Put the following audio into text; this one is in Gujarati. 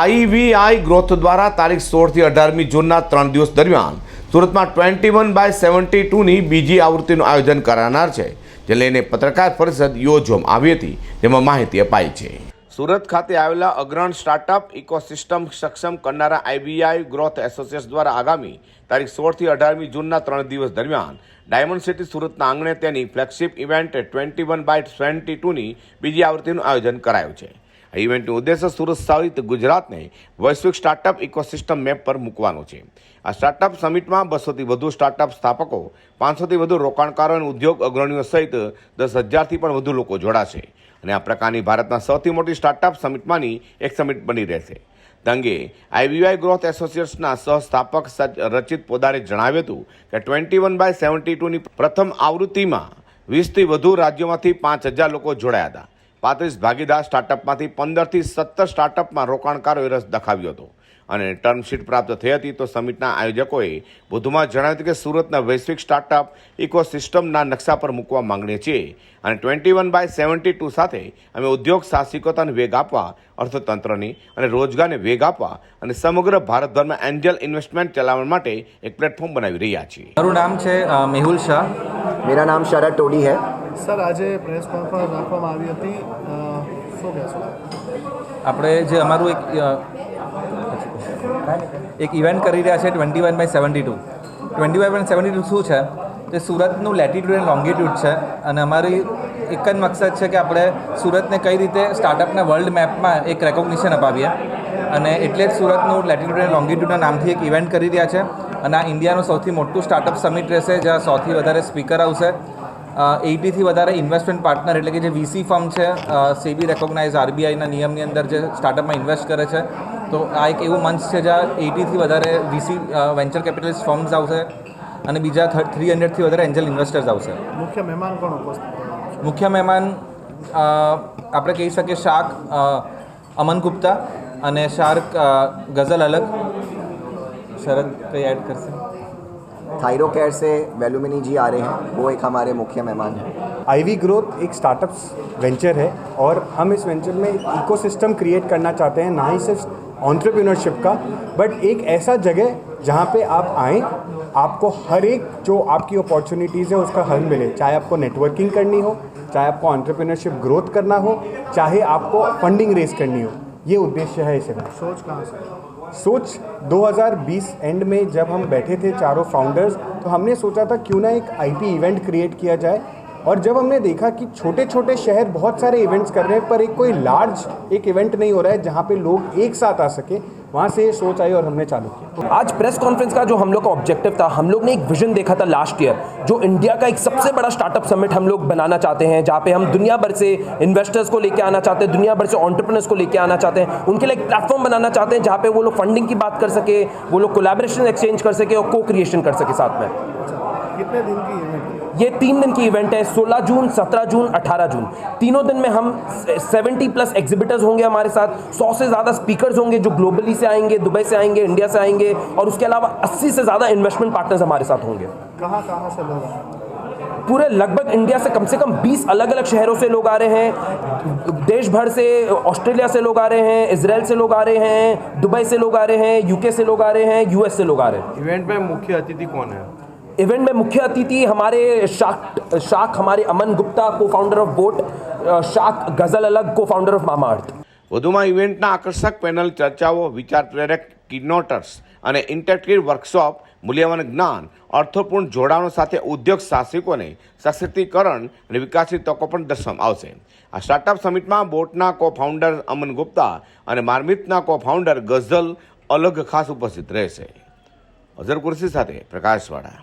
આઈવીઆઈ ગ્રોથ દ્વારા તારીખ સોળથી અઢારમી જૂનના ત્રણ દિવસ દરમિયાન સુરતમાં ટ્વેન્ટી વન બાય સેવન્ટી ટુની બીજી આવૃત્તિનું આયોજન કરાનાર છે, જે લઈને પત્રકાર પરિષદ યોજવામાં આવી હતી, જેમાં માહિતી અપાઈ છે. સુરત ખાતે આવેલા અગ્રણ સ્ટાર્ટઅપ ઇકોસિસ્ટમ સક્ષમ કરનારા આઈબીઆઈ ગ્રોથ એસોસિએશન દ્વારા આગામી તારીખ સોળથી અઢારમી જૂનના ત્રણ દિવસ દરમિયાન ડાયમંડ સિટી સુરતના આંગણે તેની flagship event twenty one by twenty ટુની બીજી આવૃત્તિનું આયોજન કરાયું છે. ઇવેન્ટનો ઉદ્દેશ્ય સુરત સહિત ગુજરાતને વૈશ્વિક સ્ટાર્ટઅપ ઇકોસિસ્ટમ મેપ પર મૂકવાનો છે. આ સ્ટાર્ટઅપ સમિટમાં બસોથી વધુ સ્ટાર્ટઅપ સ્થાપકો, પાંચસોથી વધુ રોકાણકારો અને ઉદ્યોગ અગ્રણીઓ સહિત દસ હજારથી પણ વધુ લોકો જોડાશે. અને આ પ્રકારની ભારતના સૌથી મોટી સ્ટાર્ટઅપ સમિટમાંની એક સમિટ બની રહેશે. તંગે આઈવીઆઈ ગ્રોથ એસોસિએશનના સહસ્થાપક રચિત પોદારે જણાવ્યું હતું કે ટ્વેન્ટી વન બાય સેવન્ટી ટુની પ્રથમ આવૃત્તિમાં વીસથી વધુ રાજ્યોમાંથી પાંચ હજાર લોકો જોડાયા હતા. પાંત્રીસ ભાગીદાર સ્ટાર્ટઅપમાંથી પંદરથી સત્તર સ્ટાર્ટઅપમાં રોકાણકારોએ રસ દાખવ્યો હતો. અને ટર્મશીટ પ્રાપ્ત થઈ હતી તો સમિટના આયોજકોએ બુધમાં જણાવ્યું હતું કે સુરતના વૈશ્વિક સ્ટાર્ટઅપ ઇકોસિસ્ટમના નકશા પર મૂકવા માંગણીએ છીએ અને twenty one by seventy two સાથે અમે ઉદ્યોગ સાહસિકતાને વેગ આપવા અર્થતંત્રની અને રોજગારને વેગ આપવા અને સમગ્ર ભારતભરમાં એન્જલ ઇન્વેસ્ટમેન્ટ ચલાવવા માટે એક પ્લેટફોર્મ બનાવી રહ્યા છીએ. મારું નામ છે મેહુલ શાહ. મેરા નામ શરદ ટોડી હૈ. સર, આજે પ્રેસ કોન્ફરન્સ રાખવામાં આવી હતી. શું કહેશો? આપણે જે અમારું એક એક ઇવેન્ટ કરી રહ્યા છે twenty one by seventy two twenty one by seventy two શું છે? તે સુરતનું લેટિટ્યૂડ એન્ડ લોંગિટ્યૂડ છે અને અમારી એક જ મકસદ છે કે આપણે સુરતને કઈ રીતે સ્ટાર્ટઅપના વર્લ્ડ મેપમાં એક રેકોગ્નિશન અપાવીએ. અને એટલે જ સુરતનું લેટિટ્યૂડ એન્ડ લોંગિટ્યૂડના નામથી એક ઇવેન્ટ કરી રહ્યા છે. અને આ ઇન્ડિયાનું સૌથી મોટું સ્ટાર્ટઅપ સમિટ રહેશે, જ્યાં સૌથી વધારે સ્પીકર આવશે. એટીથી વધારે ઇન્વેસ્ટમેન્ટ પાર્ટનર એટલે કે જે વીસી ફર્મ છે સેબી રેકોગ્નાઇઝ આરબીઆઈના નિયમની અંદર જે સ્ટાર્ટઅપમાં ઇન્વેસ્ટ કરે છે. તો આ એક એવું મંચ છે જ્યાં એટીથી વધારે વીસી વેન્ચર કેપિટલિસ્ટ ફર્મ્સ આવશે અને બીજા થ્રી હંડ્રેડથી વધારે એન્જલ ઇન્વેસ્ટર્સ આવશે. મુખ્ય મહેમાન કોણ ઉપસ્થિત મુખ્ય મહેમાન આપણે કહી શકીએ શાર્ક અમન ગુપ્તા અને શાર્ક ગઝલ અલગ. શરદ કંઈ એડ करશે थायरोकेयर से वेलुमिनी जी आ रहे हैं। वो एक हमारे मुख्य मेहमान हैं। आईवी ग्रोथ एक स्टार्टअप्स वेंचर है और हम इस वेंचर में इकोसिस्टम क्रिएट करना चाहते हैं ना ही सिर्फ़ ऑन्ट्रप्रिनरशिप का बट एक ऐसा जगह जहाँ पे आप आएँ आपको हर एक जो आपकी अपॉर्चुनिटीज़ है उसका हल मिले। चाहे आपको नेटवर्किंग करनी हो चाहे आपको ऑन्टरप्रिनरशिप ग्रोथ करना हो चाहे आपको फंडिंग रेज करनी हो। ये उद्देश्य है इसे। सोच कहाँ से? सोच 2020 एंड में जब हम बैठे थे चारों फाउंडर्स तो हमने सोचा था क्यों ना एक आईपी इवेंट क्रिएट किया जाए और जब हमने देखा कि छोटे छोटे शहर बहुत सारे इवेंट्स कर रहे हैं पर एक कोई लार्ज एक इवेंट नहीं हो रहा है जहाँ पे लोग एक साथ आ सके वहाँ से ये सोच आई और हमने चालू किया। आज प्रेस कॉन्फ्रेंस का जो हम लोग का ऑब्जेक्टिव था हम लोग ने एक विजन देखा था लास्ट ईयर जो इंडिया का एक सबसे बड़ा स्टार्टअप समिट हम लोग बनाना चाहते हैं जहाँ पे हम दुनिया भर से इन्वेस्टर्स को लेकर आना चाहते हैं दुनिया भर से ऑन्टरप्रनर्स को लेकर आना चाहते हैं उनके लिए एक प्लेटफॉर्म बनाना चाहते हैं जहाँ पे वो लोग फंडिंग की बात कर सके वो लोग कोलैबोरेशन एक्सचेंज कर सके और को क्रिएशन कर सके साथ में। अच्छा कितने दिन की इवेंट ये तीन दिन की इवेंट है 16 जून 17 जून 18 जून। तीनों दिन में हम 70 प्लस एग्जिबिटर्स होंगे हमारे साथ 100 से ज़्यादा स्पीकर्स होंगे जो ग्लोबली से आएँगे दुबई से आएँगे इंडिया से आएँगे और उसके अलावा 80 से ज़्यादा इन्वेस्टमेंट पार्टनर्स हमारे साथ होंगे। कहाँ कहाँ से लोग पूरे लगभग इंडिया से कम से कम 20 अलग अलग शहरों से लोग आ रहे हैं देश भर से ऑस्ट्रेलिया से लोग आ रहे हैं इसराइल से लोग आ रहे हैं दुबई से लोग आ रहे हैं यूके से लोग आ रहे हैं यूएस से लोग आ रहे हैं। इवेंट में मुख्य अतिथि कौन है? इवेंट में मुख्य अतिथि हमारे शाख शाख हमारे अमन गुप्ता को फाउंडर ऑफ बोट शाख गजल अलग को फाउंडर ऑफ मामा अर्थ વધુમાં ઇવેન્ટના આકર્ષક પેનલ ચર્ચાઓ વિચાર પ્રેરક કિનોટર્સ અને ઇન્ટરેક્ટિવ વર્કશોપ મૂલ્યવાન જ્ઞાન અર્થપૂર્ણ જોડાણો સાથે ઉદ્યોગ સાહસિકોને સશક્તિકરણ અને વિકાસની તકો પણ દર્શાવવામાં આવશે આ સ્ટાર્ટઅપ સમિટમાં બોટના કો ફાઉન્ડર અમન ગુપ્તા અને માર્મિતના કો ફાઉન્ડર ગઝલ અલગ ખાસ ઉપસ્થિત રહેશે અઝર કુર્સી સાથે પ્રકાશવાળા